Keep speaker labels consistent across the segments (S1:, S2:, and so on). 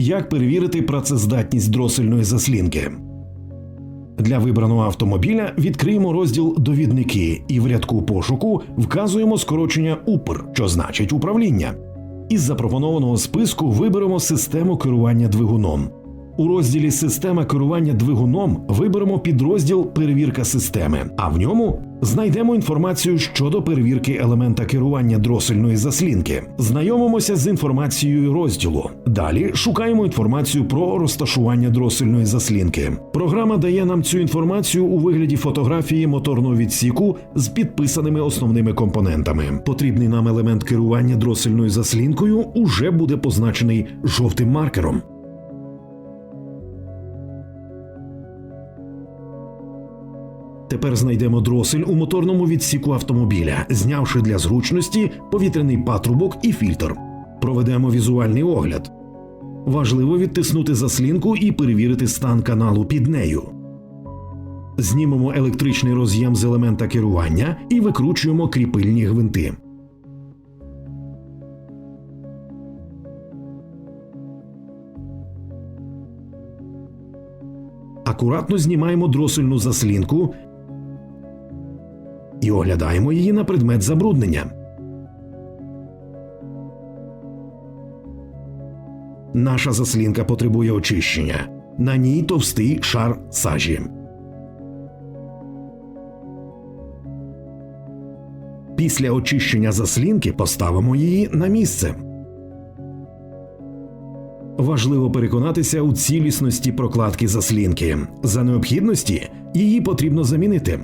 S1: як перевірити працездатність дросельної заслінки. Для вибраного автомобіля відкриємо розділ Довідники і в рядку пошуку вказуємо скорочення УПР, що значить управління. Із запропонованого списку виберемо систему керування двигуном. У розділі Система керування двигуном виберемо підрозділ Перевірка системи, а в ньому знайдемо інформацію щодо перевірки елемента керування дросельної заслінки. Знайомимося з інформацією розділу. Далі шукаємо інформацію про розташування дросельної заслінки. Програма дає нам цю інформацію у вигляді фотографії моторного відсіку з підписаними основними компонентами. Потрібний нам елемент керування дросельною заслінкою уже буде позначений жовтим маркером. Тепер знайдемо дросель у моторному відсіку автомобіля, знявши для зручності повітряний патрубок і фільтр. Проведемо візуальний огляд. Важливо відтиснути заслінку і перевірити стан каналу під нею. Знімемо електричний роз'єм з елемента керування і викручуємо кріпильні гвинти. Акуратно знімаємо дросельну заслінку оглядаємо її на предмет забруднення. Наша заслінка потребує очищення. На ній товстий шар сажі. Після очищення заслінки поставимо її на місце. Важливо переконатися у цілісності прокладки заслінки. За необхідності її потрібно замінити.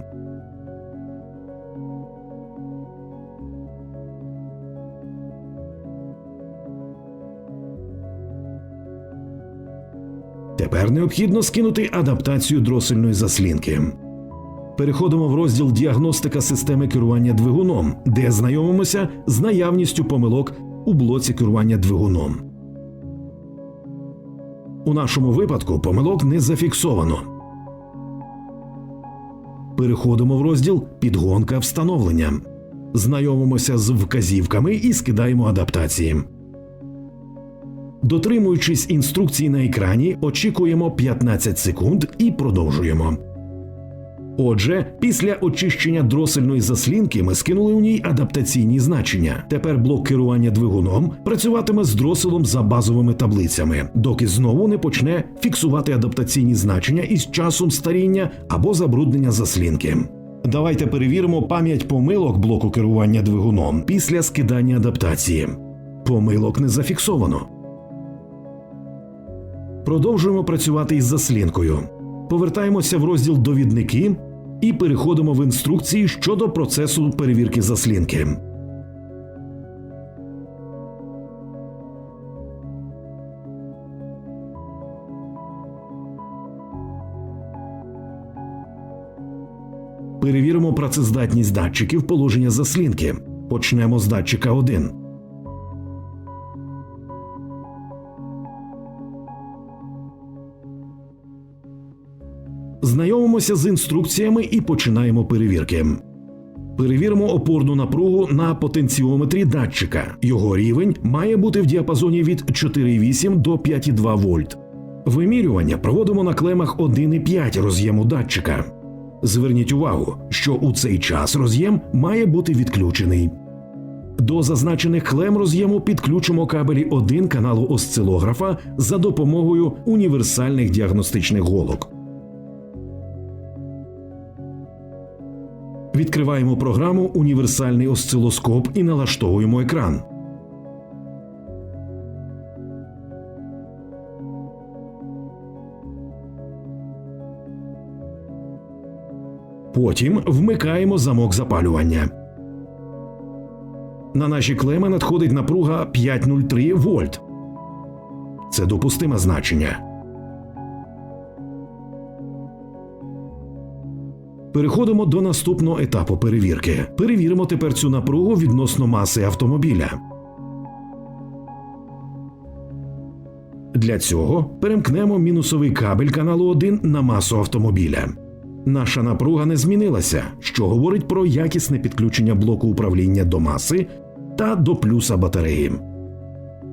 S1: Тепер необхідно скинути адаптацію дросельної заслінки. Переходимо в розділ Діагностика системи керування двигуном, де знайомимося з наявністю помилок у блоці керування двигуном. У нашому випадку помилок не зафіксовано. Переходимо в розділ Підгонка встановлення. Знайомимося з вказівками і скидаємо адаптації. Дотримуючись інструкцій на екрані, очікуємо 15 секунд і продовжуємо. Отже, після очищення дросельної заслінки ми скинули у ній адаптаційні значення. Тепер блок керування двигуном працюватиме з дроселом за базовими таблицями, доки знову не почне фіксувати адаптаційні значення із часом старіння або забруднення заслінки. Давайте перевіримо пам'ять помилок блоку керування двигуном після скидання адаптації. Помилок не зафіксовано. Продовжуємо працювати із заслінкою. Повертаємося в розділ Довідники і переходимо в інструкції щодо процесу перевірки заслінки. Перевіримо працездатність датчиків положення заслінки. Почнемо з датчика 1. Знайомимося з інструкціями і починаємо перевірки. Перевіримо опорну напругу на потенціометрі датчика. Його рівень має бути в діапазоні від 4,8 до 5,2 вольт. Вимірювання проводимо на клемах 1,5 роз'єму датчика. Зверніть увагу, що у цей час роз'єм має бути відключений. До зазначених клем роз'єму підключимо кабелі 1 каналу осцилографа за допомогою універсальних діагностичних голок. Відкриваємо програму Універсальний осцилоскоп і налаштовуємо екран. Потім вмикаємо замок запалювання. На наші клеми надходить напруга 503 вольт. Це допустиме значення. Переходимо до наступного етапу перевірки. Перевіримо тепер цю напругу відносно маси автомобіля. Для цього перемкнемо мінусовий кабель каналу 1 на масу автомобіля. Наша напруга не змінилася, що говорить про якісне підключення блоку управління до маси та до плюса батареї.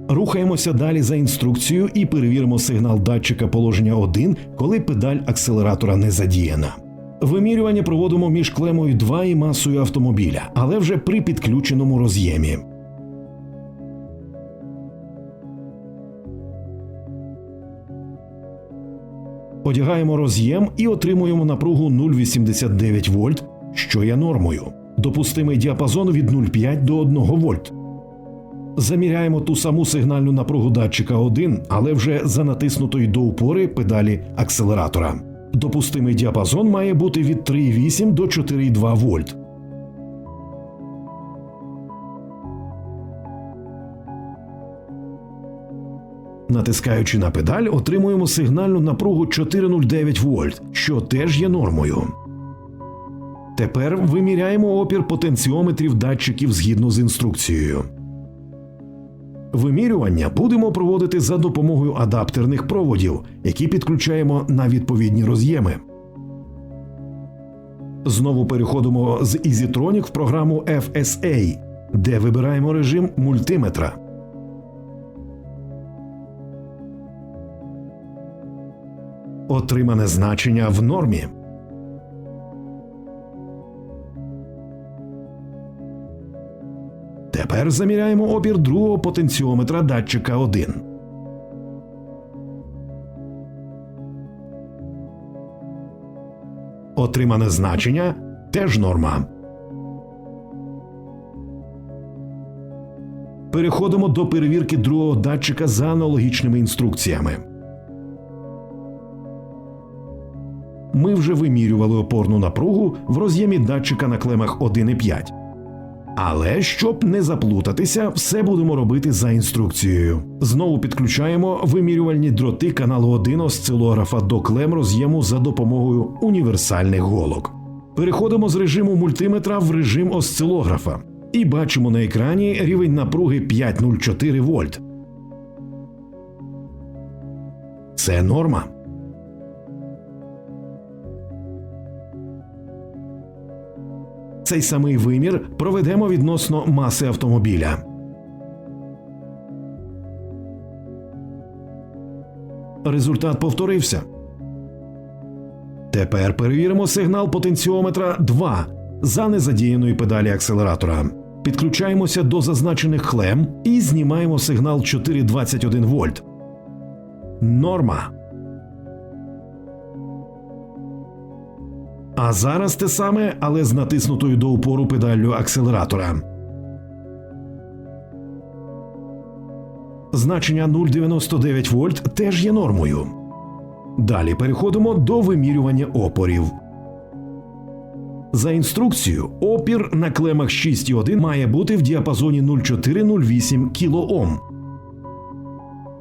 S1: Рухаємося далі за інструкцією і перевіримо сигнал датчика положення 1, коли педаль акселератора не задіяна. Вимірювання проводимо між клемою 2 і масою автомобіля, але вже при підключеному роз'ємі. Одягаємо роз'єм і отримуємо напругу 0,89 вольт, що є нормою. Допустимий діапазон від 0,5 до 1 вольт. Заміряємо ту саму сигнальну напругу датчика 1, але вже за натиснутої до упори педалі акселератора. Допустимий діапазон має бути від 3,8 до 4,2 вольт. Натискаючи на педаль, отримуємо сигнальну напругу 409 вольт, що теж є нормою. Тепер виміряємо опір потенціометрів датчиків згідно з інструкцією. Вимірювання будемо проводити за допомогою адаптерних проводів, які підключаємо на відповідні роз'єми. Знову переходимо з EasyTronic в програму FSA, де вибираємо режим мультиметра. Отримане значення в нормі. Тепер заміряємо опір другого потенціометра датчика 1. Отримане значення теж норма. Переходимо до перевірки другого датчика за аналогічними інструкціями. Ми вже вимірювали опорну напругу в роз'ємі датчика на клемах 1 і 5. Але щоб не заплутатися, все будемо робити за інструкцією. Знову підключаємо вимірювальні дроти каналу 1 осцилографа до клем роз'єму за допомогою універсальних голок. Переходимо з режиму мультиметра в режим осцилографа і бачимо на екрані рівень напруги 504 вольт. Це норма. Цей самий вимір проведемо відносно маси автомобіля. Результат повторився. Тепер перевіримо сигнал потенціометра 2 за незадіяної педалі акселератора. Підключаємося до зазначених клем і знімаємо сигнал 421 вольт. Норма. А зараз те саме, але з натиснутою до упору педаллю акселератора. Значення 0,99 вольт теж є нормою. Далі переходимо до вимірювання опорів. За інструкцією, опір на клемах 6,1 має бути в діапазоні 0,408 кОм.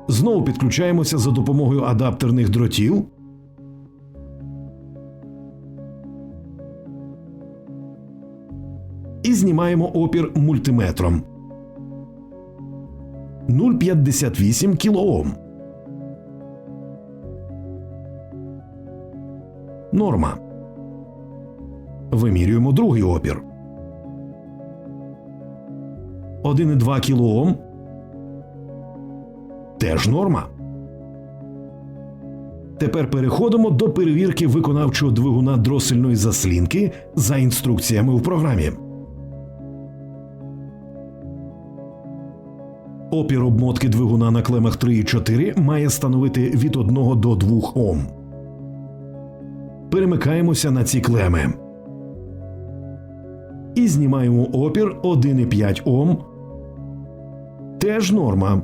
S1: Знову підключаємося за допомогою адаптерних дротів. І знімаємо опір мультиметром 0,58 кОм. Норма. Вимірюємо другий опір. 1,2 кОм. Теж норма. Тепер переходимо до перевірки виконавчого двигуна дросельної заслінки за інструкціями в програмі. Опір обмотки двигуна на клемах 3 і 4 має становити від 1 до 2 Ом. Перемикаємося на ці клеми. І знімаємо опір 1,5 Ом. Теж норма.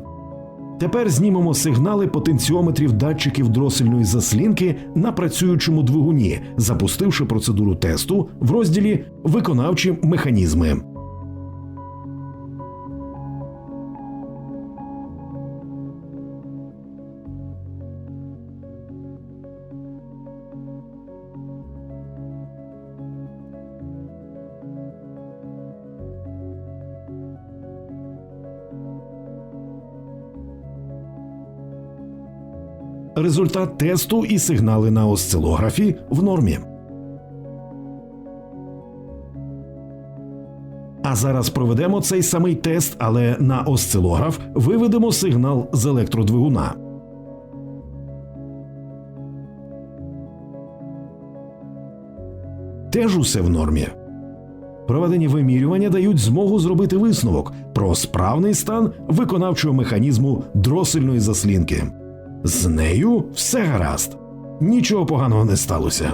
S1: Тепер знімемо сигнали потенціометрів датчиків дросельної заслінки на працюючому двигуні, запустивши процедуру тесту в розділі Виконавчі механізми. Результат тесту і сигнали на осцилографі в нормі. А зараз проведемо цей самий тест, але на осцилограф виведемо сигнал з електродвигуна. Теж усе в нормі. Проведені вимірювання дають змогу зробити висновок про справний стан виконавчого механізму дросельної заслінки. З нею все гаразд, нічого поганого не сталося.